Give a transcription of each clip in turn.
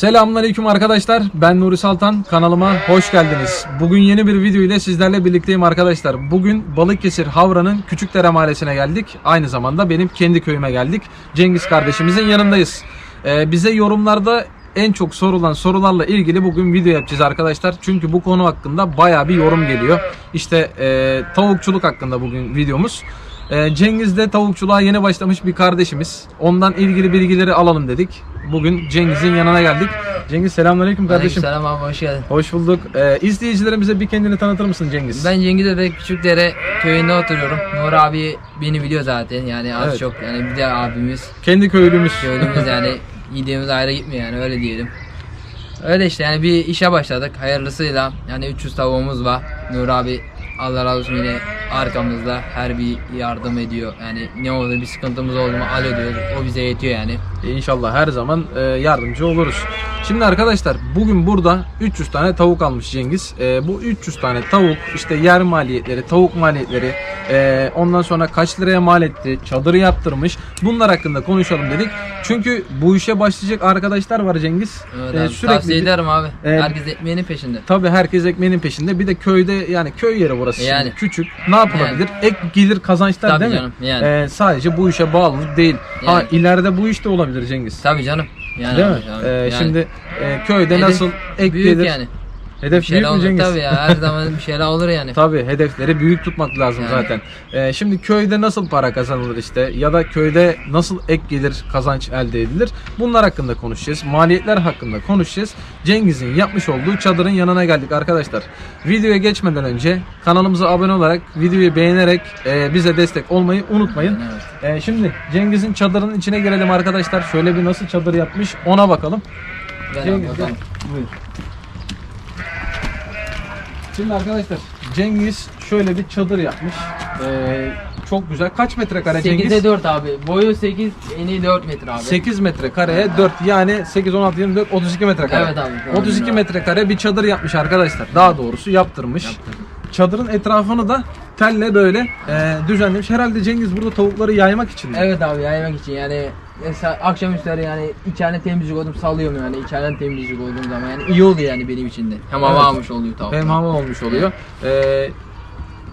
Selamünaleyküm arkadaşlar. Ben Nuri Saltan. Kanalıma hoş geldiniz. Bugün yeni bir video ile sizlerle birlikteyim arkadaşlar. Bugün Balıkesir Havra'nın Küçükdere Mahallesi'ne geldik. Aynı zamanda benim kendi köyüme geldik. Cengiz kardeşimizin yanındayız. Ee, bize yorumlarda en çok sorulan sorularla ilgili bugün video yapacağız arkadaşlar. Çünkü bu konu hakkında baya bir yorum geliyor. İşte e, tavukçuluk hakkında bugün videomuz. Ee, Cengiz de tavukçuluğa yeni başlamış bir kardeşimiz. Ondan ilgili bilgileri alalım dedik. Bugün Cengiz'in yanına geldik. Cengiz selamünaleyküm kardeşim. Selam abi hoş geldin. Hoş bulduk. Ee, izleyicilerimize bir kendini tanıtır mısın Cengiz? Ben Cengiz Öbek Küçükdere köyünde oturuyorum. Nur abi beni biliyor zaten yani az Evet. çok yani bir de abimiz Kendi köylümüz. köylümüz yani yediğimiz ayrı gitmiyor yani öyle diyelim. Öyle işte yani bir işe başladık hayırlısıyla yani 300 tavuğumuz var. Nur abi Allah razı olsun yine arkamızda her bir yardım ediyor. Yani ne oldu bir sıkıntımız oldu mu alo diyoruz. O bize yetiyor yani. İnşallah her zaman e, yardımcı oluruz. Şimdi arkadaşlar bugün burada 300 tane tavuk almış Cengiz. E, bu 300 tane tavuk işte yer maliyetleri, tavuk maliyetleri, e, ondan sonra kaç liraya mal etti, çadırı yaptırmış. Bunlar hakkında konuşalım dedik. Çünkü bu işe başlayacak arkadaşlar var Cengiz. Evet E, abi, tavsiye ederim abi. Herkes ekmeğinin peşinde. Tabii herkes ekmeğinin peşinde. Bir de köyde yani köy yeri burası Yani. şimdi küçük. Ne yapılabilir? Ek gelir kazançlar Tabii değil canım, mi? yani. Sadece bu işe bağlılık değil. Ha Yani. ileride bu iş de olabilir Cengiz. Tabii canım. Yani değil abi, mi? abi, Ee, yani. Şimdi e, köyde nasıl ek büyük gelir? yani. Hedef Bir şeyler büyük mü Cengiz? tabii ya. Her zaman bir şeyler olur yani. Tabii hedefleri büyük tutmak lazım Yani. zaten. Ee, şimdi köyde nasıl para kazanılır işte ya da köyde nasıl ek gelir kazanç elde edilir? Bunlar hakkında konuşacağız. Maliyetler hakkında konuşacağız. Cengiz'in yapmış olduğu çadırın yanına geldik arkadaşlar. Videoya geçmeden önce kanalımıza abone olarak, videoyu beğenerek e, bize destek olmayı unutmayın. Evet. E, şimdi Cengiz'in çadırının içine girelim arkadaşlar. Şöyle bir nasıl çadır yapmış ona bakalım. Gel Cengiz, abi, bakalım. Buyur. Şimdi arkadaşlar Cengiz şöyle bir çadır yapmış. Ee, çok güzel. Kaç metrekare Cengiz? 8'e 4 abi. Boyu 8, eni 4 metre abi. 8 metrekareye 4 yani 8 16 24 32 metrekare. Evet abi, 32 doğru. metrekare bir çadır yapmış arkadaşlar. Daha doğrusu yaptırmış. Çadırın etrafını da telle böyle e, düzenlemiş. Herhalde Cengiz burada tavukları yaymak için. mi? Evet abi yaymak için yani mesela akşamüstleri yani içeriden temizlik oldum salıyorum yani içeriden temizlik olduğum zaman yani iyi oluyor yani benim için de. Hem hava Evet. almış oluyor tavuk. Hem hava olmuş oluyor. Ee,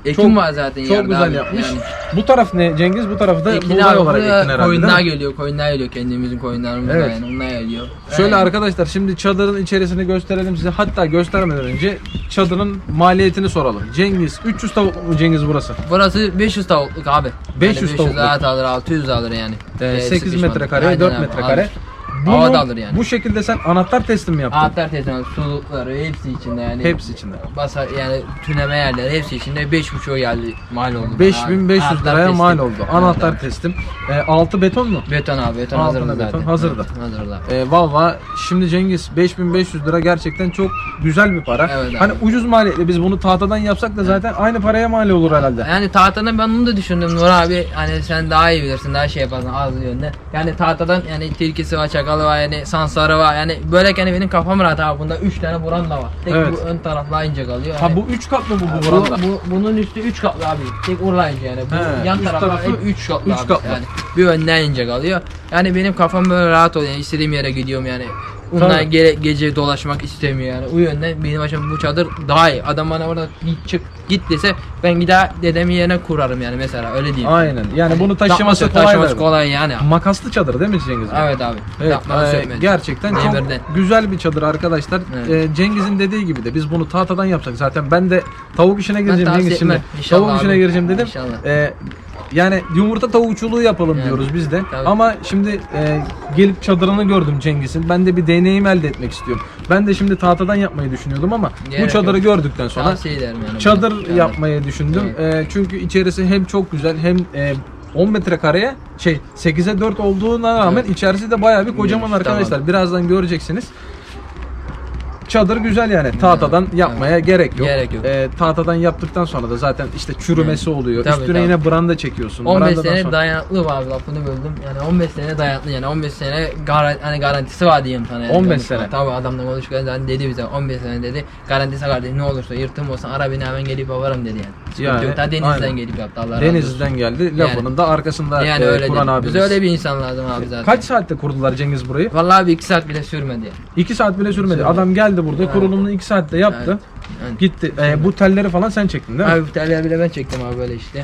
Ekim çok- var zaten çok güzel abi. yapmış. Yani. Bu taraf ne Cengiz? Bu tarafı da Ekin buğday abi, olarak ekin herhalde. Koyunlar geliyor, koyunlar geliyor. Kendimizin koyunlarımız Evet. yani onlar geliyor. Şöyle Yani- arkadaşlar şimdi çadırın içerisini gösterelim size. Hatta göstermeden önce çadırın maliyetini soralım. Cengiz 300 tavuk mu Cengiz burası? Burası 500 tavukluk abi. 500 yani tavukluk. rahat alır, 600 alır yani. Ee, Ee, 8 sıkışmadı. metrekare, Aynen 4 abi, metrekare. alır. Bunu Havada alır yani. Bu şekilde sen anahtar teslim mi yaptın? Anahtar teslim sulukları hepsi içinde yani. Hepsi içinde. Basa yani tüneme yerleri hepsi içinde 5.5'a geldi mal oldu. 5500 Anahtar liraya teslim. mal oldu. Evet Anahtar abi. teslim. Ee, altı beton mu? Beton abi beton Altına hazırdı beton zaten. hazırdı. Evet, hazırdı. Ee, Valla şimdi Cengiz 5500 lira gerçekten çok güzel bir para. Evet abi. hani ucuz maliyetli biz bunu tahtadan yapsak da zaten aynı paraya mal olur herhalde. Yani tahtadan ben bunu da düşündüm Nur abi hani sen daha iyi bilirsin daha şey yaparsın az yönde. Yani tahtadan yani tilkisi var çakalı var yani sansarı var yani böyle yani benim kafam rahat abi bunda 3 tane buran da var. Tek Evet. bu ön tarafla ince kalıyor. Ha Yani- bu 3 katlı mı bu bu, buranda? bu, bunun üstü 3 katlı abi. Tek urlayınca yani. Bu He, yan üst tarafı tarafı 3 katlı üç abi. katlı. Yani bir önden ince kalıyor. Yani benim kafam böyle rahat oluyor. Yani istediğim yere gidiyorum yani. Bunlar Tabii. gece, gece dolaşmak istemiyor yani. O yönden benim açım bu çadır daha iyi. Adam bana orada git çık git dese ben gider dedemin yerine kurarım yani mesela öyle diyeyim. Aynen. Yani bunu taşıması kolay. taşıması kolay yani. Makaslı çadır değil mi Cengiz? Bey? Evet abi. Evet, Yapmadan e, sökmeden. gerçekten çok Demirden. güzel bir çadır arkadaşlar. Evet. E, Cengiz'in dediği gibi de biz bunu tahtadan yapsak zaten ben de tavuk işine gireceğim Cengiz şimdi. Tavuk işine abi. gireceğim dedim. İnşallah. E, yani yumurta tavukçuluğu yapalım Yani, diyoruz biz de. tabii. Ama şimdi e, gelip çadırını gördüm Cengiz'in. Ben de bir deneyim elde etmek istiyorum. Ben de şimdi tahtadan yapmayı düşünüyordum ama bu Gerek çadırı yok. gördükten sonra Tavsiye ederim yani. çadır bunu. yapmayı düşündüm. E, çünkü içerisi hem çok güzel hem e, 10 metrekareye şey 8'e 4 olduğuna rağmen içerisi de bayağı bir kocaman Geniş, arkadaşlar. tamam. Birazdan göreceksiniz. Çadır güzel yani. Tahtadan yapmaya gerek yok. Gerek yok. E, tahtadan yaptıktan sonra da zaten işte çürümesi oluyor. Tabii, Üstüne tabii. yine branda çekiyorsun. 15 Brandadan sene sonra- dayanıklı var lafını böldüm. Yani 15 sene dayanıklı yani 15 sene garan, hani garantisi var diyeyim sana. Yani 15 konuşma. sene. Tabii adamla konuşurken zaten dedi bize 15 sene dedi. Garantisi var dedi. Ne olursa yırtım olsa ara beni hemen gelip alırım dedi yani. Sıkıntı Yani, yok. Ta denizden aynen. gelip yaptı Allah razı olsun. Denizli'den geldi. Lafının da arkasında Yani e, öyle Kur'an abimiz. Biz öyle bir insan lazım abi zaten. Kaç saatte kurdular Cengiz burayı? Vallahi abi 2 saat bile sürmedi. yani. 2 saat bile. Sürmedi. Adam geldi burada Evet. kurulumunu 2 saatte yaptı. Evet. Gitti. E, bu telleri falan sen çektin değil mi? Abi bu telleri bile ben çektim abi böyle işte.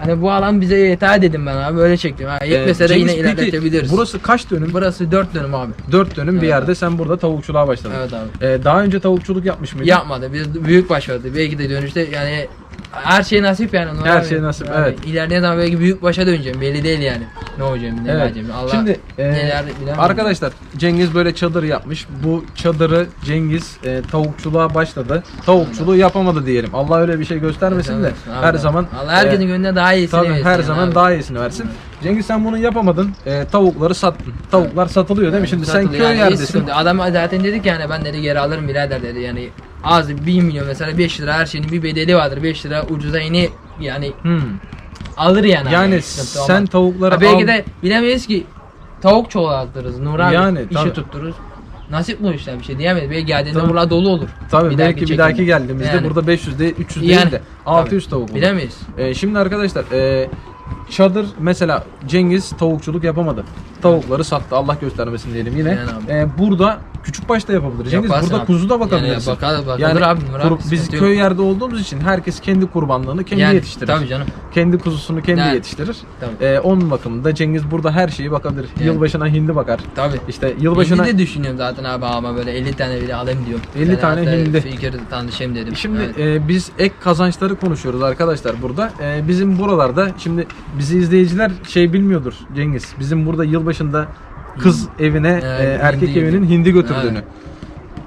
Hani bu alan bize yeter dedim ben abi öyle çektim. Ha, yetmese Ee, de yine ilerletebiliriz. Burası kaç dönüm? Burası 4 dönüm abi. 4 dönüm bir Evet yerde abi. sen burada tavukçuluğa başladın. Evet abi. E, daha önce tavukçuluk yapmış mıydın? Yapmadı. Biz büyük başladı. Belki de dönüşte yani her şey nasip yani. Nur Her abi. şey nasip, Yani evet. İlerleyen zaman belki büyük başa döneceğim. Belli değil yani. Ne olacağım ne Evet. olacağım. Allah Şimdi e, neler bilemem. arkadaşlar Cengiz böyle çadır yapmış. Bu çadırı Cengiz e, tavukçuluğa başladı. Tavukçuluğu yapamadı diyelim. Allah öyle bir şey göstermesin de Evet, her abi. zaman Allah herkesin e, gönlüne daha iyisini Tabii versin her yani zaman abi. daha iyisini versin. Cengiz sen bunu yapamadın. E, tavukları sattın. Tavuklar satılıyor değil mi? Şimdi sen Satılıyor köy yani, hiç yerdesin. sıkıntı. Adam zaten dedi ki yani ben dedi geri alırım birader dedi yani az 1 milyon mesela 5 lira her şeyin bir bedeli vardır 5 lira ucuza yeni yani Hmm. alır yani. Yani abi, sen olmaz. tavukları Ha, belki al- de bilemeyiz ki tavuk çoğaltırız Nur abi Yani, işi tabii. tuttururuz. Nasip bu işler bir şey diyemeyiz. Belki geldiğinde Tabii. buralar dolu olur. Tabii Bir belki bir dahaki geldiğimizde Yani. burada 500 değil 300 Yani. değil de 600 tavuk olur. Bilemeyiz. E, şimdi arkadaşlar e, çadır mesela Cengiz tavukçuluk yapamadı. Tavukları sattı Allah göstermesin diyelim yine. Yani abi. E, burada küçük başta yapabilir. Cengiz Yaparsın burada abi. kuzu da bakabilirsin. Yani bakar, bakar Yani abi, Nur abi, kur- biz sıkıntı yok. köy yerde olduğumuz için herkes kendi kurbanlığını kendi yani, yetiştirir. Tabii canım. Kendi kuzusunu kendi Yani. yetiştirir. Tabii. E, onun bakımında Cengiz burada her şeyi bakabilir. Yani. Yılbaşına hindi bakar. Tabii. İşte yılbaşına Hindi de düşünüyorum zaten abi ama böyle 50 tane bile alayım diyorum. 50 tane hatta hindi. Fikir tanışayım dedim. Şimdi Evet. e, biz ek kazançları konuşuyoruz arkadaşlar burada. E, bizim buralarda şimdi bizi izleyiciler şey bilmiyordur Cengiz. Bizim burada yılbaşında kız evine Evet, e, erkek hindi evinin hindi götürdüğünü. Evet.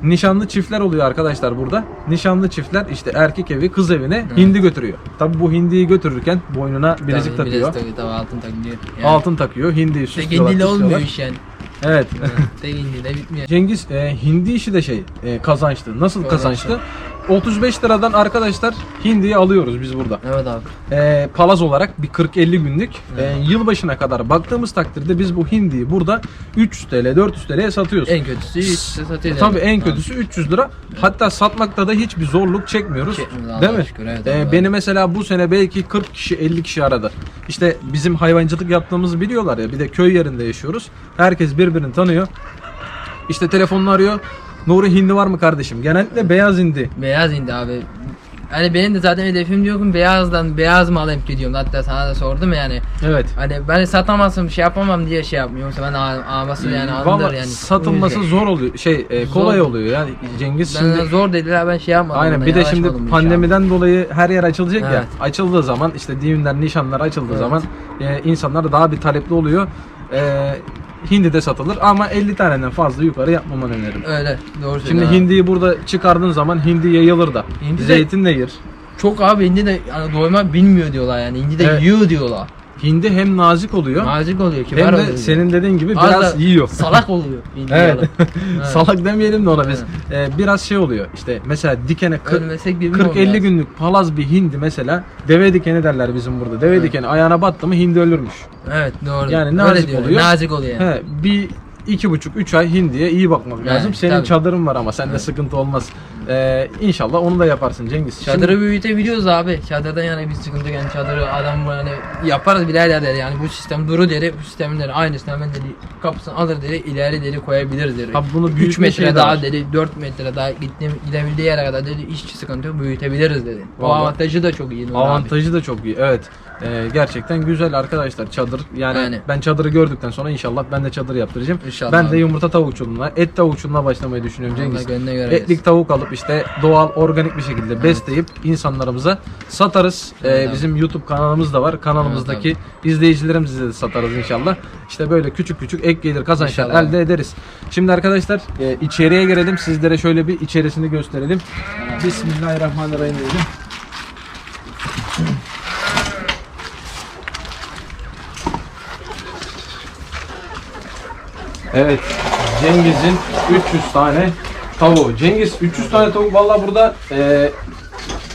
Nişanlı çiftler oluyor arkadaşlar burada. Nişanlı çiftler işte erkek evi kız evine Evet. hindi götürüyor. Tabi bu hindiyi götürürken boynuna bilezik Tabii, takıyor. bilezik takıyor, tabii altın takıyor. Yani. Altın takıyor. Hindiyi Tek süslüyorlar. indiyle olmuyor süslüyorlar. iş yani. Evet. Tek indiyle bitmiyor. Cengiz e, hindi işi de şey e, kazançlı. Nasıl Kazançlı. kazançlı? 35 liradan arkadaşlar hindiyi alıyoruz biz burada. Evet abi. e, palaz olarak bir 40-50 günlük e, yılbaşına kadar baktığımız takdirde biz bu hindiyi burada 300 TL 400 TL'ye satıyoruz. En kötüsü hiç satıyor. Tabii en kötüsü 300 lira. Hatta satmakta da hiçbir zorluk çekmiyoruz. Çekmiyoruz, Değil mi? şükür, evet, E, Allah'a. beni mesela bu sene belki 40 kişi 50 kişi aradı. İşte bizim hayvancılık yaptığımızı biliyorlar ya. Bir de köy yerinde yaşıyoruz. Herkes birbirini tanıyor. İşte telefonunu arıyor. Nuri hindi var mı kardeşim? Genellikle beyaz hindi. Beyaz indi abi. Hani benim de zaten hedefim diyorum beyazdan beyaz mı alayım ki diyorum. Hatta sana da sordum yani. Evet. Hani ben satamazsam şey yapamam diye şey yapmıyorum. Yoksa ben al- alması yani alınır Vallahi yani. satılması zor oluyor. Şey e, kolay Zor. oluyor yani Cengiz Ben şimdi zor dediler ben şey yapmadım. Aynen ona, bir de şimdi yanaşmadım bu işe pandemiden dolayı her yer açılacak ya. Evet. Açıldığı zaman işte düğünler, nişanlar açıldığı Evet. zaman e, insanlar daha bir talepli oluyor. E, hindi de satılır ama 50 taneden fazla yukarı yapmamanı öneririm. Öyle doğru Şimdi söylüyorsun. hindiyi burada çıkardığın zaman hindi yayılır da. Hindi de- Zeytin de yer. Çok abi hindi de yani doyma bilmiyor diyorlar yani. Hindi de Evet. yiyor diyorlar. Hindi hem nazik oluyor Nazik oluyor kibar hem oluyor. de senin dediğin gibi Az biraz da yiyor. Salak oluyor. hindi Evet. yalan. Evet. Salak demeyelim de ona biz. E, biraz şey oluyor. İşte mesela dikene kır- Ölmesek bir 40-50 günlük palaz bir hindi mesela deve dikeni derler bizim burada. Deve Evet. dikeni ayağına battı mı hindi ölürmüş. Evet doğru. Yani nazik oluyor. Nazik oluyor yani. He, bir iki buçuk üç ay hindiye iyi bakmak Evet, lazım. Senin tabii. çadırın var ama sende Evet. sıkıntı olmaz. Ee, inşallah onu da yaparsın Cengiz. Çadırı Şimdi- büyütebiliyoruz abi. Çadırda yani bir sıkıntı yani çadırı adam böyle yaparız birader dedi yani bu sistem duru deri bu sistemin dedi aynısını hemen dedi kapısını alır dedi ileri deri koyabiliriz dedi. Abi bunu 3 büyütme metre şeyi de daha var. dedi 4 metre daha gittiğim gidebildiği yere kadar dedi hiç sıkıntı yok büyütebiliriz dedi. O Vallahi. avantajı da çok iyi. Nur abi. Avantajı da çok iyi. Evet. Ee, gerçekten güzel arkadaşlar çadır. Yani Yani. ben çadırı gördükten sonra inşallah ben de çadır yaptıracağım. İnşallah ben de abi. yumurta tavukçuluğuna, et tavukçuluğuna başlamayı düşünüyorum Cengiz. Etlik tavuk alıp işte doğal, organik bir şekilde besleyip insanlarımıza satarız. Ee, Evet bizim YouTube kanalımız da var. Kanalımızdaki izleyicilerimize de satarız inşallah. İşte böyle küçük küçük ek gelir kazançlar İnşallah. elde ederiz. Şimdi arkadaşlar e, içeriye girelim. Sizlere şöyle bir içerisini gösterelim. Bismillahirrahmanirrahim diyelim. Evet. Cengiz'in 300 tane tavuğu. Cengiz 300 tane tavuk vallahi burada e,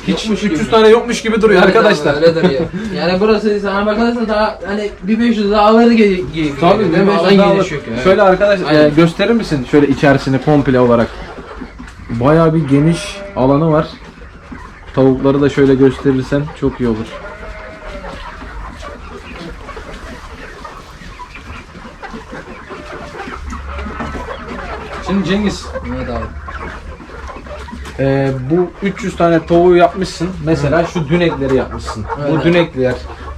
hiç Yokmuş 300 gibi. tane yokmuş gibi duruyor Evet arkadaşlar. Öyle duruyor. yani burası sana bakarsan daha hani bir 500 daha alır gibi. Tabii değil mi? Oradan Arada geliş alır. yok ya. Şöyle arkadaşlar Aynen. e, gösterir misin şöyle içerisini komple olarak? Bayağı bir geniş alanı var. Tavukları da şöyle gösterirsen çok iyi olur. Şimdi Cengiz, Evet. E, bu 300 tane tavuğu yapmışsın. Mesela şu dünekleri yapmışsın. Bu Evet. dünekler,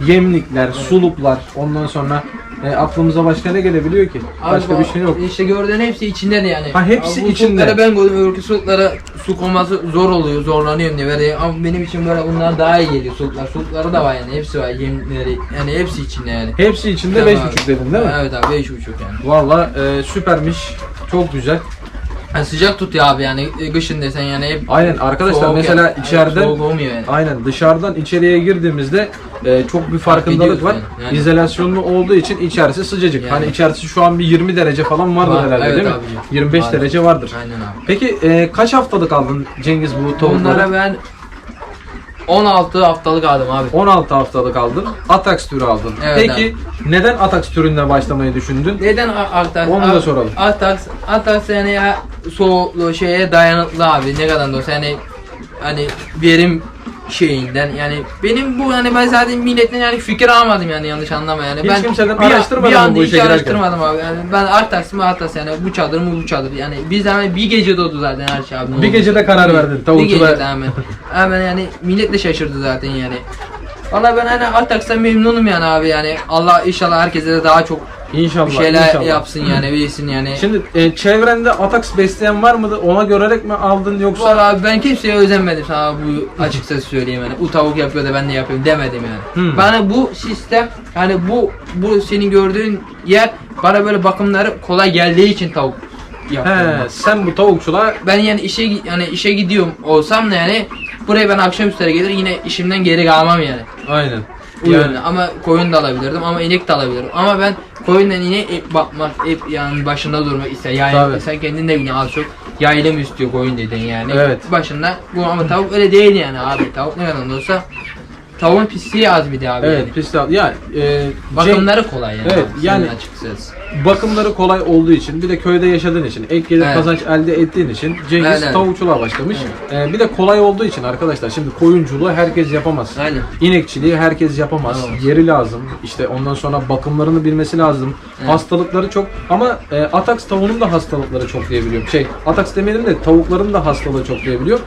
yemlikler, suluklar, ondan sonra e, aklımıza başka ne gelebiliyor ki? Başka Abi bir şey yok. İşte gördüğün hepsi içinde de yani. Ha, hepsi Abi bu içinde. ben koydum. Öbürkü suluklara su konması zor oluyor. Zorlanıyorum diye. Böyle. Ama benim için böyle bunlar daha iyi geliyor suluklar. Sulukları da var yani. Hepsi var. Yemleri. Yani hepsi içinde yani. Hepsi içinde Tamam 5,5 abi. dedin değil mi? Evet abi 5.5 yani. Valla e, süpermiş. Çok güzel. Yani sıcak tutuyor abi yani e, kışın desen yani hep Aynen arkadaşlar soğuk mesela yani. içeriden soğuk olmuyor yani. aynen dışarıdan içeriye girdiğimizde e, çok bir farkındalık var. yani, yani. İzolasyonlu olduğu için içerisi sıcacık. Yani. Hani içerisi şu an bir 20 derece falan vardır Var, herhalde evet değil mi? abicim. 25 Var. derece vardır. Aynen abi. Peki e, kaç haftalık aldın Cengiz bu tavukları? Bunlara ben 16 haftalık aldım abi. 16 haftalık aldın. Atax türü aldın. Evet Peki neden Atax türünde başlamayı düşündün? Neden Artax? Onu da soralım. Artax, Artax yani ya soğukluğu şeye dayanıklı abi. Ne kadar da olsa yani hani verim şeyinden yani benim bu hani ben zaten milletten yani fikir almadım yani yanlış anlama yani. Hiç ben kimseden bir, araştırmadın bir anda bu hiç işe girerken? araştırmadım abi. Yani ben Artax mı Artax yani bu çadır mı bu çadır yani biz hemen bir gece doğdu zaten her şey abi. Bir oldu? gecede karar Bir- verdin, Bir tavukçular- gecede hemen. hemen yani millet de şaşırdı zaten yani. Valla ben hani Artax'tan memnunum yani abi yani Allah inşallah herkese de daha çok İnşallah. bir şeyler inşallah. yapsın yani bilsin yani. Şimdi e, çevrende Atax besleyen var mıydı? Ona görerek mi aldın yoksa? Valla abi ben kimseye özenmedim sana bu açıkça söyleyeyim yani. Bu tavuk yapıyor da ben de yapıyorum demedim yani. Hmm. Bana bu sistem hani bu bu senin gördüğün yer bana böyle bakımları kolay geldiği için tavuk. He, sen bu tavukçuluğa Ben yani işe yani işe gidiyorum olsam da yani buraya ben akşamüstleri gelir yine işimden geri kalmam yani. aynen. Yani. Ama koyun da alabilirdim ama inek de alabilirim. Ama ben koyunla ineğe hep bakmak, hep yani başında durmak ister. Yani Tabii. sen kendin de yine az çok yaylım istiyor koyun dedin yani. Evet. Başında bu ama tavuk öyle değil yani abi. Tavuk ne kadar da olsa tavuğun pisliği az bir de abi evet yani. pis al- yani e, Bakımları kolay yani. Evet, yani- açıkçası. Bakımları kolay olduğu için bir de köyde yaşadığın için ek gelir Evet. kazanç elde ettiğin için Cengiz evet. tavukçuluğa başlamış. E, bir de kolay olduğu için arkadaşlar şimdi koyunculuğu herkes yapamaz. Aynen. İnekçiliği herkes yapamaz. Yapamaz. Yeri lazım. İşte ondan sonra bakımlarını bilmesi lazım. Evet. Hastalıkları çok ama e, Atax tavuğunun da hastalıkları çok diyebiliyorum. Şey, Atax demeyelim de tavukların da hastalığı çok diyebiliyor.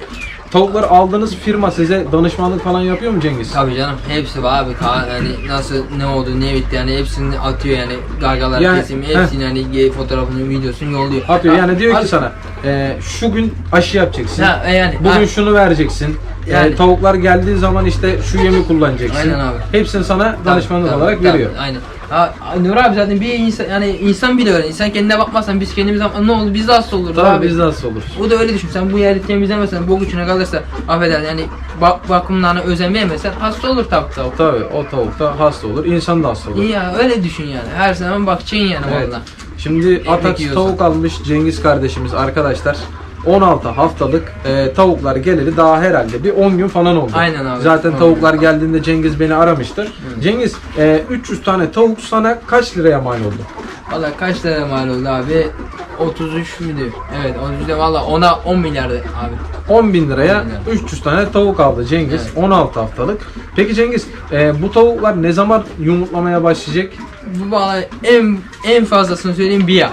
Tavukları aldığınız firma size danışmanlık falan yapıyor mu Cengiz? Tabii canım hepsi var abi Ka- yani nasıl ne oldu ne bitti yani hepsini atıyor yani gargalar Yani- kesim hepsini yani ge- fotoğrafını videosunu yolluyor. Atıyor. Yani diyor ki sana e, şu gün aşı yapacaksın. Ha, e yani, Bugün ha. şunu vereceksin. E, Yani. tavuklar geldiği zaman işte şu yemi kullanacaksın. Aynen abi. Hepsini sana danışmanlık Tabii, olarak tabii, veriyor. Aynen. Ha, Nur abi zaten bir insan yani insan bile öyle. İnsan kendine bakmazsan biz kendimize ne oldu biz de hasta oluruz Tabii abi. biz nasıl olur? O da öyle düşün. Sen bu yeri temizlemesen, bok içine kalırsa affeder yani bak bakımlarına özen vermesen hasta olur tavuk tavuk. Tabii o tavuk da hasta olur, insan da hasta olur. İyi ya öyle düşün yani. Her zaman bakacaksın yani Evet. valla. Şimdi yiyorsan. tavuk almış Cengiz kardeşimiz arkadaşlar. 16 haftalık e, tavuklar geleli daha herhalde bir 10 gün falan oldu. Aynen abi. Zaten On tavuklar geldiğinde Cengiz beni aramıştı. Cengiz e, 300 tane tavuk sana kaç liraya mal oldu? Valla kaç lira mal oldu abi? 33 müydü? Evet 33 de valla ona 10 milyardı abi. 10 bin liraya 10 bin 300 tane tavuk aldı Cengiz. Evet. 16 haftalık. Peki Cengiz e, bu tavuklar ne zaman yumurtlamaya başlayacak? Bu valla en en fazlasını söyleyeyim bir ay.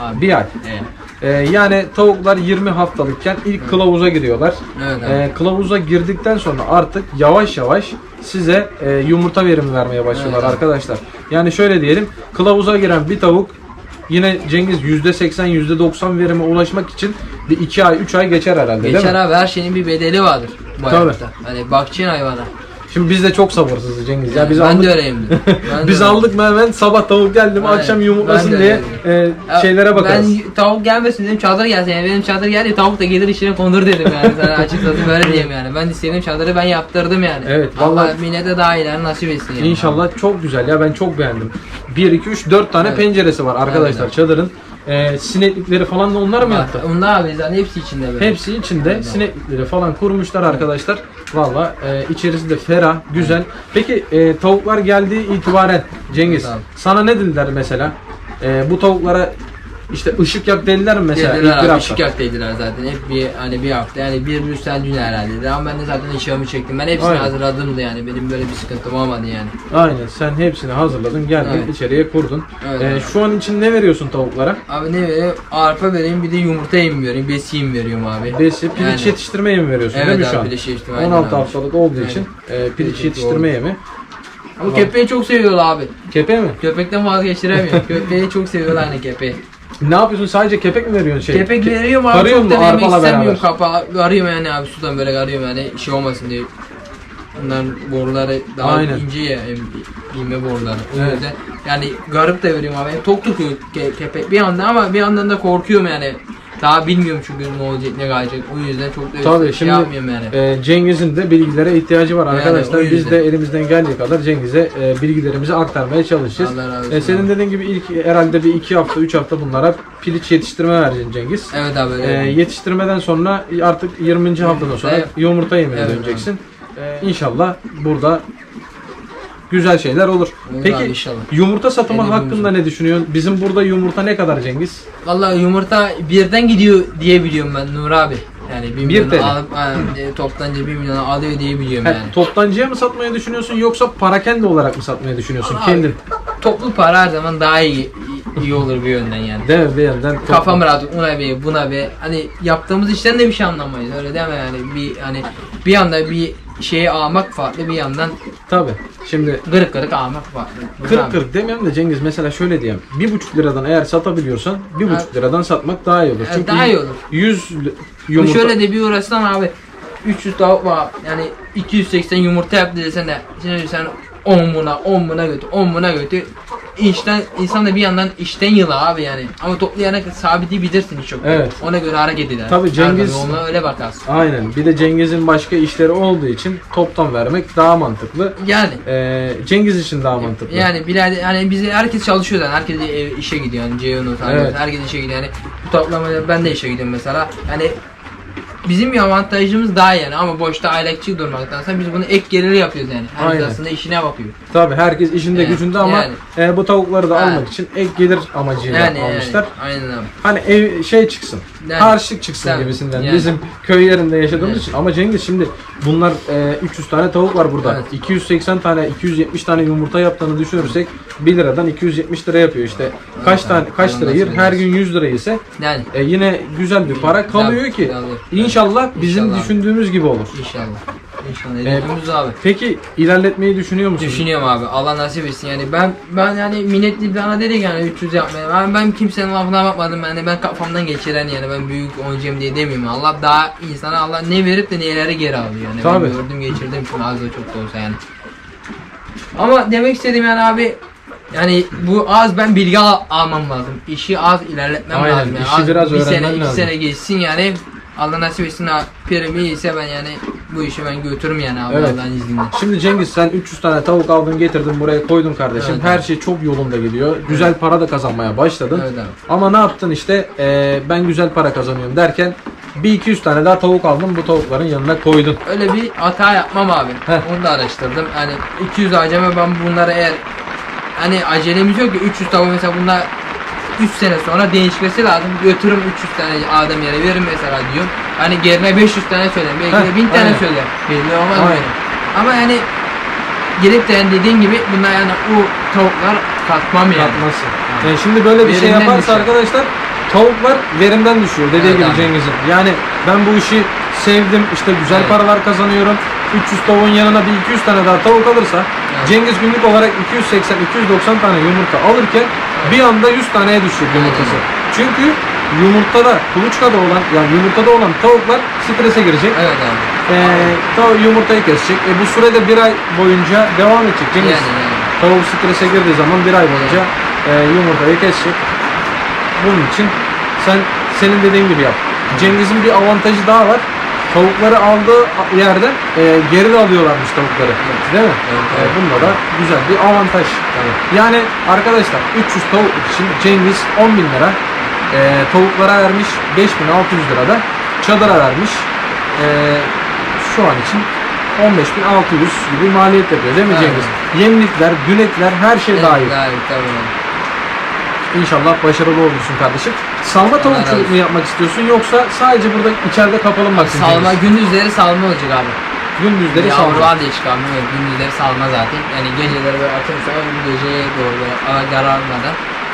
Abi. Bir ay. Evet. E, yani tavuklar 20 haftalıkken ilk kılavuza giriyorlar. Evet abi. E, kılavuza girdikten sonra artık yavaş yavaş size e, yumurta verimi vermeye başlıyorlar Evet. arkadaşlar. Yani şöyle diyelim kılavuza giren bir tavuk yine Cengiz %80 %90 verime ulaşmak için bir 2 ay 3 ay geçer herhalde değil Geçer mi? abi her şeyin bir bedeli vardır bu Tabii. hayatta. Hani bakacaksın hayvana. Şimdi biz de çok sabırsızız Cengiz. Ya biz ben aldık, de öyleyimdir. Ben de biz öyleyim. aldık hemen sabah tavuk geldi mi Aynen. akşam yumurtlasın diye öyleyim. e, şeylere bakarız. Ben tavuk gelmesin dedim çadır gelsin yani benim çadır geldi tavuk da gelir işine kondur dedim yani sana açıkçası böyle diyeyim yani. Ben istediğim çadırı ben yaptırdım yani. Evet, Allah vallahi- millete daha iyilerini nasip etsin yani. İnşallah çok güzel ya ben çok beğendim. 1 2 3 4 tane Evet. penceresi var arkadaşlar Aynen. çadırın. E, sineklikleri falan da onlar mı yaptı? Onlar abi zaten hepsi içinde böyle. Hepsi içinde Aynen. sineklikleri falan kurmuşlar arkadaşlar. Valla e, içerisi de ferah, güzel. Peki e, tavuklar geldiği itibaren Cengiz abi. sana ne dediler mesela? E, bu tavuklara işte ışık yak dediler mi mesela Dediler abi hafta? ışık yak dediler zaten hep bir hani bir hafta yani bir virüsten dün herhalde dedi. ama ben de zaten ışığımı çektim ben hepsini Aynen. hazırladım da yani benim böyle bir sıkıntım olmadı yani. Aynen sen hepsini hazırladın geldin Evet. içeriye kurdun. Evet, Ee, şu an için ne veriyorsun tavuklara? Abi ne vereyim arpa vereyim bir de yumurta yem veriyorum besiyim veriyorum abi. Besi piliç Yani- yetiştirme yemi veriyorsun Evet değil mi abi, şu an? piliç yetiştirme, aynen 16 abi. haftalık olduğu Aynen. için e, piliç yetiştirme doğru. yemi. Bu köpeği çok seviyorlar abi. Kepe mi? Köpekten vazgeçiremiyorum. Köpeği çok seviyorlar aynı köpeği. Ne yapıyorsun sadece kepek mi veriyorsun şey? Kepek Ke- veriyorum abi Karıyor çok mu da vermek arpala istemiyorum beraber? kapağı. Arıyorum yani abi sudan böyle arıyorum yani şey olmasın diye. Bunların boruları daha Aynen. ince ya em- boruları. O Evet. yüzden yani garip de veriyorum abi. Tok tutuyor ke- kepek bir yandan ama bir yandan da korkuyorum yani. Daha bilmiyorum çünkü ne olacak ne gelecek. O yüzden çok da Tabii şey şimdi yapmıyorum yani. e, Cengiz'in de bilgilere ihtiyacı var Yani arkadaşlar. Biz de elimizden geldiği kadar Cengiz'e e, bilgilerimizi aktarmaya çalışacağız. E, senin abi. dediğin gibi ilk herhalde bir iki hafta, üç hafta bunlara piliç yetiştirme vereceksin Cengiz. Evet abi. E, yetiştirmeden sonra artık 20. haftadan sonra Evet. yumurta yemine Evet, döneceksin. E, İnşallah burada güzel şeyler olur. Olur Peki abi, inşallah. yumurta satımı Elimizin hakkında ne düşünüyorsun? Bizim burada yumurta ne kadar Cengiz? Vallahi yumurta birden gidiyor diye biliyorum ben Nur abi. Yani 1 Bir milyon TL. alıp ha, e, toptancı 1 milyon alıyor diye biliyorum Ha, yani. Toptancıya mı satmayı düşünüyorsun yoksa parakende olarak mı satmayı düşünüyorsun Abi, kendin? Toplu para her zaman daha iyi iyi olur bir yönden yani. Değil mi? Bir yerden topla- Kafam rahat ona be buna be hani yaptığımız işten de bir şey anlamayız öyle deme yani bir hani bir anda bir şeyi almak farklı bir yandan Tabii. Şimdi kırık kırık almak farklı. kırık Abi. kırık demiyorum da Cengiz mesela şöyle diyeyim. Bir buçuk liradan eğer satabiliyorsan bir buçuk Evet. liradan satmak daha iyi olur. Evet, Çünkü daha iyi olur. 100 li- Bu yumurta şöyle de bir uğraşsan abi 300 tavuk var yani 280 yumurta yaptı desene şimdi sen 10 buna 10 buna götür 10 buna götür İşten, insan da bir yandan işten yıla abi yani ama toplayana sabiti bilirsin hiç yok. Evet. Ona göre hareket eder. Tabii Cengiz- Ona öyle bakarsın. Aynen. Bir de Cengiz'in başka işleri olduğu için toptan vermek daha mantıklı. Yani Ee, Cengiz için daha mantıklı. Yani birader hani bize herkes çalışıyor yani herkes işe gidiyor yani Ceyhun Evet. herkes işe gidiyor yani bu toplamada ben de işe gidiyorum mesela yani bizim bir avantajımız daha yani ama boşta aylakçı durmaktansa biz bunu ek geliri yapıyoruz yani. Herkes Aynen. aslında işine bakıyor. Tabii herkes işinde Evet, gücünde ama yani. e, bu tavukları da Ha. almak için ek gelir amacıyla Yani, almışlar. yani aynen abi. Hani ev şey çıksın. Yani. Harçlık çıksın Tabii, gibisinden. yani. Bizim köy yerinde yaşadığımız Evet. için. Ama Cengiz şimdi bunlar e, 300 tane tavuk var burada. Evet. 280 tane, 270 tane yumurta yaptığını düşünürsek 1 liradan 270 lira yapıyor işte. Kaç tane kaç lira yer? Her gün 100 lira ise Yani e, yine güzel bir para kalıyor ki. tabii. İnşallah bizim İnşallah. düşündüğümüz gibi olur. inşallah. İnşallah hedefimiz o abi. Peki ilerletmeyi düşünüyor musun? Düşünüyorum abi. Allah nasip etsin yani. Ben ben yani minnetli bana dedi ki yani 300 yapmaya. Ben, ben kimsenin lafına bakmadım. Yani ben kafamdan geçiren yani ben büyük oynayacağım diye demiyorum. Allah daha insana Allah ne verip de neleri geri alıyor yani. Tabii. Ben gördüm geçirdim şimdi az da çok da olsa yani. Ama demek istediğim yani abi yani bu az ben bilgi al- almam lazım. İşi az ilerletmem Aynen, lazım. Yani. işi Az biraz bir sene öğrenmen iki lazım. sene geçsin yani. Allah nasip etsin prim iyiyse ben yani bu işi ben götürürüm yani abi Evet. Allah'ın izniyle. Şimdi Cengiz sen 300 tane tavuk aldın getirdin buraya koydun kardeşim. Evet. Her şey çok yolunda gidiyor. Güzel para da kazanmaya başladın. Evet abi. Ama ne yaptın işte eee, ben güzel para kazanıyorum derken bir 200 tane daha tavuk aldın bu tavukların yanına koydun. Öyle bir hata yapmam abi. Heh. Onu da araştırdım. Hani 200 aceme ben bunları eğer hani acelemiz yok ki 300 tavuğu mesela bunlar 3 sene sonra değişmesi lazım. Götürürüm 300 tane adam yere veririm mesela diyorum. Hani yerine 500 tane söylerim. Belki de 1000 tane aynen. söylerim. Belli olmaz Aynen. benim. Ama yani gelip de yani dediğin gibi bunlar yani o tavuklar katmam yani. Yapması. Yani şimdi böyle bir şey yaparsa düşüyor. arkadaşlar tavuklar verimden düşüyor dediği Evet gibi. Cengiz'in. Yani ben bu işi sevdim işte güzel Evet. paralar kazanıyorum. 300 tavuğun yanına bir 200 tane daha tavuk alırsa Evet. Cengiz günlük olarak 280-290 tane yumurta alırken bir anda 100 taneye düşecek yumurtası. Çünkü yumurtada, kuluçkada olan yani yumurtada olan tavuklar strese girecek. Evet abi. Ee, tav yumurtayı kesecek. E, bu sürede bir ay boyunca devam edecek Cengiz. Yani yani. Tavuk strese girdiği zaman bir ay boyunca e, yumurtayı kesecek. Bunun için sen senin dediğin gibi yap. Cengiz'in bir avantajı daha var. Tavukları aldığı yerden e, geri de alıyorlarmış tavukları. Değil mi? Evet, E, evet. bunda da güzel bir avantaj. Yani arkadaşlar 300 tavuk için Cengiz 10 bin lira e, tavuklara vermiş 5600 lira da çadıra vermiş. E, şu an için 15600 gibi maliyet yapıyor değil mi Evet. Cengiz? Yemlikler, günekler her şey Evet, dahil. dahil tabii. İnşallah başarılı olursun kardeşim. Salma tavukçuluk mu yapmak istiyorsun yoksa sadece burada içeride kapalı mı baksın? Salma gündüzleri salma olacak abi. Gündüzleri salma. Yavrular da. Evet, Gündüzleri salma zaten. Yani geceleri böyle ama bu geceye doğru böyle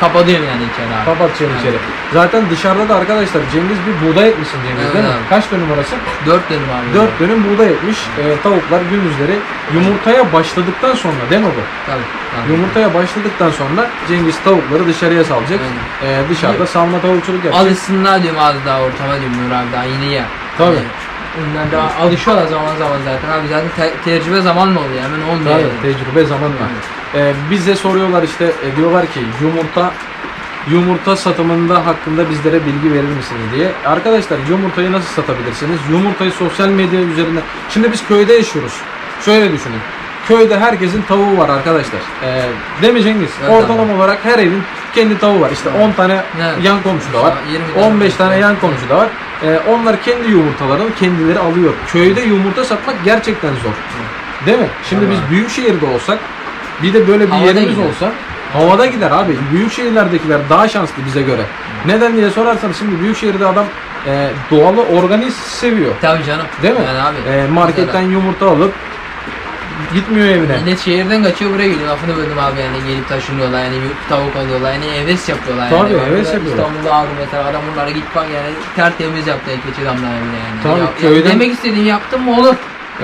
kapatıyorum yani içeri abi. Kapatacaksın Evet. içeri. Zaten dışarıda da arkadaşlar Cengiz bir buğday ekmişsin Cengiz Evet değil mi? abi. Kaç dönüm orası? Dört dönüm abi. 4 dönüm buğday ekmiş. Ee, tavuklar gündüzleri yumurtaya başladıktan sonra değil mi bu? Tabii. tabii. Yumurtaya başladıktan sonra Cengiz tavukları dışarıya salacak. Aynen. Ee, dışarıda salma tavukçuluk yapacak. Alışsınlar diyorum az daha ortama diyorum Nur abi daha yeni ya. Tabii. Onlar da alışıyorlar zaman zaman zaten abi zaten te- tecrübe zamanla oluyor hemen olmuyor. Tabii, yani. tecrübe zamanla. Ee, bize soruyorlar işte e, diyorlar ki yumurta yumurta satımında hakkında bizlere bilgi verir misiniz diye. Arkadaşlar yumurtayı nasıl satabilirsiniz? Yumurtayı sosyal medya üzerinden. Şimdi biz köyde yaşıyoruz. Şöyle düşünün. Köyde herkesin tavuğu var arkadaşlar. Ee, değil mi Cengiz? Evet, Ortalama olarak her evin kendi tavuğu var. İşte 10 tane Evet. yan komşu da var. 20 tane 15 tane yan komşu da var. Ee, onlar kendi yumurtalarını kendileri alıyor. Köyde yumurta satmak gerçekten zor. Değil mi? Şimdi Tamam. biz büyük şehirde olsak bir de böyle bir Havada yerimiz gider. olsa havada gider abi. Büyük şehirlerdekiler daha şanslı bize göre. Neden diye sorarsanız şimdi büyük şehirde adam e, doğalı organik seviyor. Tabii canım. Değil mi? Yani abi. E, marketten yumurta alıp gitmiyor evine. Millet şehirden kaçıyor buraya geliyor. Lafını böldüm abi yani gelip taşınıyorlar yani tavuk alıyorlar yani heves yapıyorlar Tabii, yani. Heves yapıyorlar. İstanbul'da aldım mesela adam bunlara git bak yani tertemiz yaptı keçi damlarına bile yani. Tabii, Ya- ya köyden- Demek istediğin yaptın mı olur.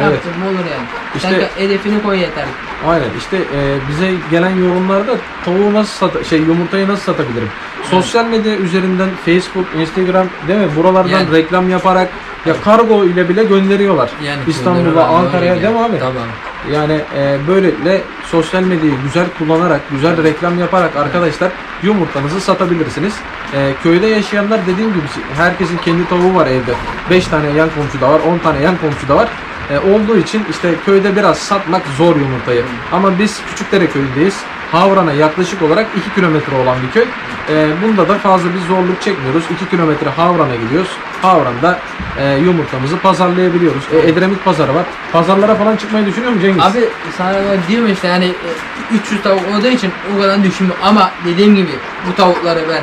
Evet. Yaptın mı olur yani. İşte- Sen hedefini koy yeter. Aynen işte e, bize gelen yorumlarda tavuğu nasıl sat şey yumurtayı nasıl satabilirim? Sosyal medya üzerinden Facebook, Instagram değil mi? Buralardan Yani. reklam yaparak ya kargo ile bile gönderiyorlar. Yani İstanbul'a, Ankara'ya değil mi abi? Abi. Yani e, böylelikle sosyal medyayı güzel kullanarak, güzel reklam yaparak arkadaşlar yumurtanızı satabilirsiniz. E, köyde yaşayanlar dediğim gibi herkesin kendi tavuğu var evde. 5 tane yan komşu da var, 10 tane yan komşu da var. E, olduğu için işte köyde biraz satmak zor yumurtayı. Ama biz Küçükdere köyündeyiz. Havran'a yaklaşık olarak 2 kilometre olan bir köy. E, bunda da fazla bir zorluk çekmiyoruz. 2 kilometre Havran'a gidiyoruz. Havran'da e, yumurtamızı pazarlayabiliyoruz. E, Edremit pazarı var. Pazarlara falan çıkmayı düşünüyor musun Cengiz? Abi sana diyorum işte yani e, 300 tavuk olduğu için o kadar düşünmüyorum ama dediğim gibi bu tavukları ben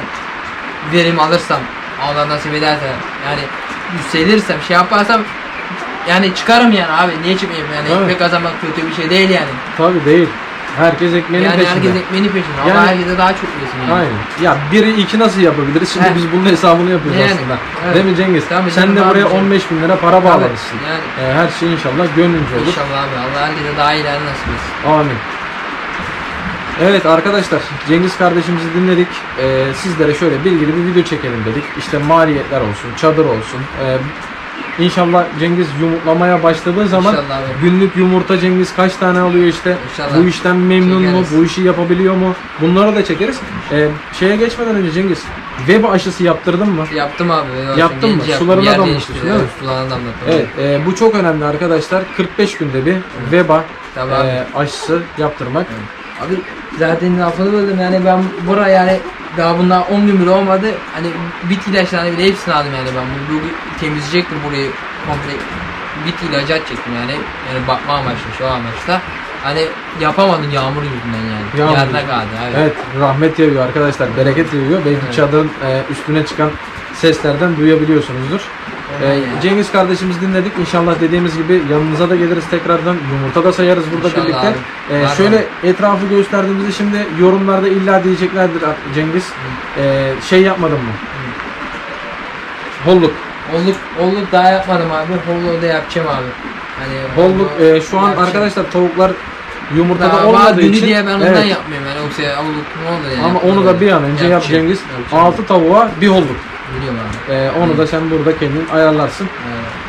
verim alırsam Allah nasip ederse yani yükselirsem şey yaparsam yani çıkarım yani abi niye çıkmayayım yani Evet. ekmek kazanmak kötü bir şey değil yani. Tabii değil. Herkes ekmeğinin yani peşinde. herkes ekmeğini peşinde Yani- ama herkese daha çok yesin yani. Aynen. Ya biri iki nasıl yapabiliriz? Şimdi Heh. biz bunun hesabını yapıyoruz Yani, aslında. evet. Değil mi Cengiz? Tabii Sen canım, de buraya canım. 15 bin lira para Tabii, bağlamışsın. Yani Ee, her şey inşallah gönlünce olur. inşallah abi Allah herkese daha iyiler nasip etsin. Amin. Evet arkadaşlar Cengiz kardeşimizi dinledik. Ee, sizlere şöyle bilgili bir video çekelim dedik. İşte maliyetler olsun, çadır olsun. Ee, İnşallah Cengiz yumurtlamaya başladığı zaman İnşallah abi. günlük yumurta Cengiz kaç tane alıyor işte. İnşallah. Bu işten memnun mu? Çekeriz. Bu işi yapabiliyor mu? Bunları da çekeriz. Ee, şeye geçmeden önce Cengiz web aşısı yaptırdın mı? Yaptım abi. Yaptın mı? Sularına değiştiriyor. değil mi? Evet, Sularına damlattım. Evet, e, bu çok önemli arkadaşlar. 45 günde bir veba Tabii e, abi. aşısı yaptırmak. Abi zaten lafını böldüm yani ben buraya yani daha bundan 10 gün bile olmadı. Hani bit ilaçlarını bile hepsini aldım yani ben. Bu, temizleyecektim burayı komple bit ilacı atacaktım yani. Yani bakma amaçlı şu amaçla. Hani yapamadım yağmur yüzünden yani. Yağmur Yarına kaldı. Evet. Evet, rahmet yağıyor arkadaşlar. Bereket yağıyor. Belki Evet. çadırın e, üstüne çıkan seslerden duyabiliyorsunuzdur. E, yani. Cengiz kardeşimiz dinledik. İnşallah dediğimiz gibi yanınıza da geliriz tekrardan. Yumurta da sayarız burada İnşallah birlikte. abi. E, Var şöyle etrafı gösterdiğimizde şimdi yorumlarda illa diyeceklerdir Cengiz. E, şey yapmadın mı? Holluk. Olluk, olluk daha yapmadım abi. Holluğu da yapacağım abi. Hani Holluk holluğu e, şu an yapacağım. arkadaşlar tavuklar yumurtada Daha var olmadığı günü için diye ben ondan Evet. yapmıyorum yani. Yoksa olluk ne olur yani. ama onu da bir an önce yap Cengiz. 6 tavuğa bir holluk. Biliyorum abi. E, onu da sen burada kendin ayarlarsın. Evet.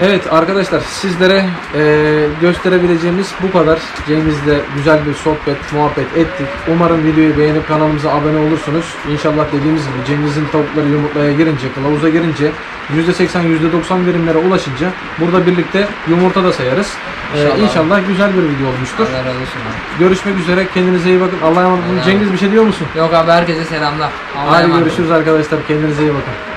Evet arkadaşlar sizlere e, gösterebileceğimiz bu kadar. Cengiz'le güzel bir sohbet, muhabbet ettik. Umarım videoyu beğenip kanalımıza abone olursunuz. İnşallah dediğimiz gibi Cengiz'in tavukları yumurtlaya girince, kılavuza girince %80, %90 verimlere ulaşınca burada birlikte yumurta da sayarız. E, İnşallah. inşallah güzel bir video olmuştur. Allah razı olsun abi. Görüşmek üzere. Kendinize iyi bakın. Allah'a emanet olun. Cengiz bir şey diyor musun? Yok abi herkese selamlar. Allah'a Hadi emanet görüşürüz arkadaşlar. Kendinize iyi bakın.